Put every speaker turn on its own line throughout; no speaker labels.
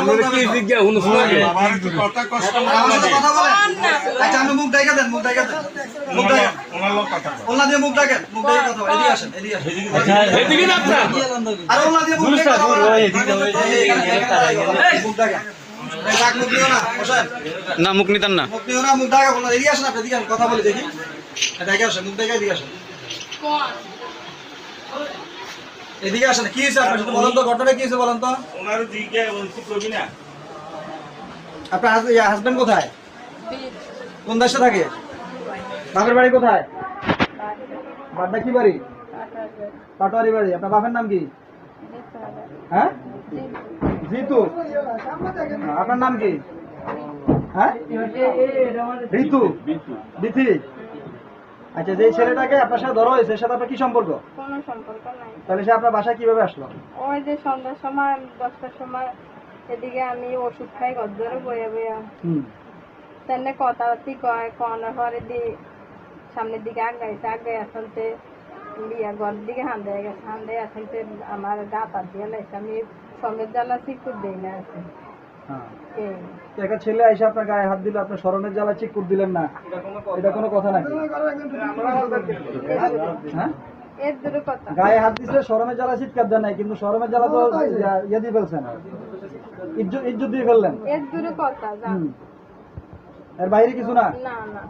না
আচ্ছা মুখ ডাইকা দেন মুখ ডাইকা দেন। মুখ
ওনার
ডাইকা
ওনার লোক কথা
ওনা দিয়ে মুখ ডাকেন মুখ ডাইকা কথা বলেন এদিকে আসেন এদিকে
এদিকে না
আরে ওনা দিয়ে মুখ ডাইকা মুখ ডাকা এই। মুখ দিও না
মুখ নিতাম না।
মুখ দিও না মুখ ডাকা বলেন এদিকে আসেন আপনি এদিকে কথা বলি দেখি। ডাইকা আসেন মুখ ডাইকা এদিকে আসেন। এদিকে আসেন কি হয়েছে আপনার সাথে বলেন তো ঘটনা কি হয়েছে বলেন তো?
ওনার দিকে বলছি কবি না।
আপনার হাজবেন্ড কোথায়? কোন দেশে থাকে? বাপের বাড়ি কোথায়? বাড্ডা কি বাড়ি? পাটোয়ারি বাড়ি। আপনার বাপের নাম কি? হ্যাঁ? জিতু। আপনার নাম কি? হ্যাঁ? ঋতু। বিথি। আচ্ছা যে ছেলেটাকে আপনার সাথে ধরা হয়েছে সাথে আপনার কি সম্পর্ক?
কোনো সম্পর্ক নাই।
তাহলে সে আপনার বাসায় কীভাবে আসলো?
ওই যে সন্ধ্যার সময় দশটার সময় এদিকে আমি ওষুধ খাই গদ্দরে বয়ে বয়ে
হুম।
তেমনি কথাবার্তি কয় কনের পরে দি সামনের দিকে আগাইছে আগাই আসলতে বিয়া ঘর দিকে হান দিয়ে গেছে হান দিয়ে আসলতে আমার গা পাত দিয়ে লাইছে আমি সমেত জ্বালা চিকুর দিই না আছে
একটা ছেলে এসে আপনার গায়ে হাত দিল আপনার স্মরণের জ্বালা চিকুর দিলেন না। এটা কোনো কথা নাকি? হ্যাঁ?
এর দূরে কথা।
গায়ে হাত দিছে শরমের জ্বালা চিৎকার দেন নাই কিন্তু শরমের জ্বালা তো ইয়ে দিয়ে ফেলছেন। ইজ্জত ইজ্জত দিয়ে ফেললেন।
এর
বাইরে কিছু না?
না না।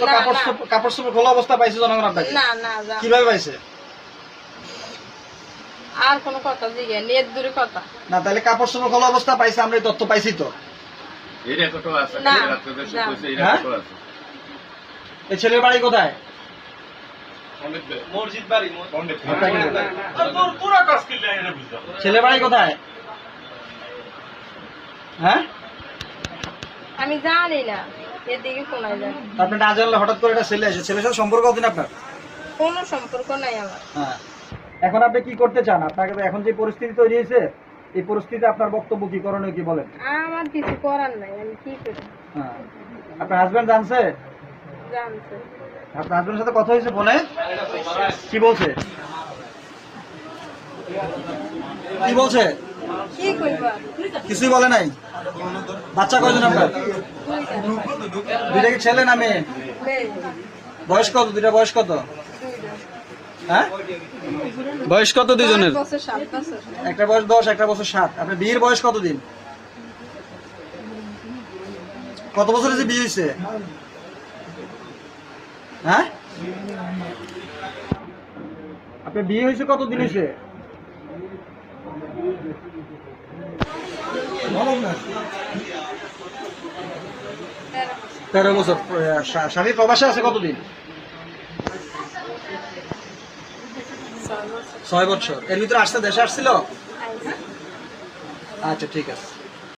তো কাপড়। কাপড় খোলা অবস্থা পাইছে জনগণ আপনাকে?
না না জান
কীভাবে পাইছে?
আর কোনো কথা এর দূরে কথা।
না তাহলে কাপড় চোপড় খোলা অবস্থা পাইছে আমরা এই তথ্য পাইছি তো।
না জান
হ্যাঁ এই ছেলের বাড়ি কোথায়।
আর তোর পুরা কাজ কিনলে হবে।
বাড়ি কোথায়? হ্যাঁ?
আমি জানি না এদিকে কোনায় যায়
আপনি না জানলে হঠাৎ করে একটা ছেলে এসে ছেলের সাথে সম্পর্ক কতদিন আপনার?
কোনো সম্পর্ক নাই আমার।
হ্যাঁ। এখন আপনি কি করতে চান? আপনাকে এখন যে পরিস্থিতি তৈরি হয়েছে এই পরিস্থিতিতে আপনার বক্তব্য কি করণীয় কি বলেন?
আমার কিছু করার নাই আমি কি করি?
হ্যাঁ। আপনার হাজবেন্ড জানছে?
জানছে।
আপনার হাজবেন্ডের সাথে কথা হয়েছে ফোনে? কি বলছে? কি বলছে? কিছুই বলে নাই? বাচ্চা কয়জন আপনার?
দুইটা।
কি ছেলে না মেয়ে? বয়স কত? দুইটা বয়স কত। হ্যাঁ?
বয়স কত দুজনের
একটা বয়স দশ, একটা বছর সাত। আপনার বিয়ের বয়স কতদিন? কত বছর হয়েছে বিয়ে হয়েছে? হ্যাঁ? আপনার বিয়ে হয়েছে কতদিন হয়েছে?
তেরো
বছর। স্বামী প্রবাসে আছে কতদিন?
ছয় বছর।
এর ভিতরে আসতে দেশে আসছিল। আচ্ছা ঠিক আছে।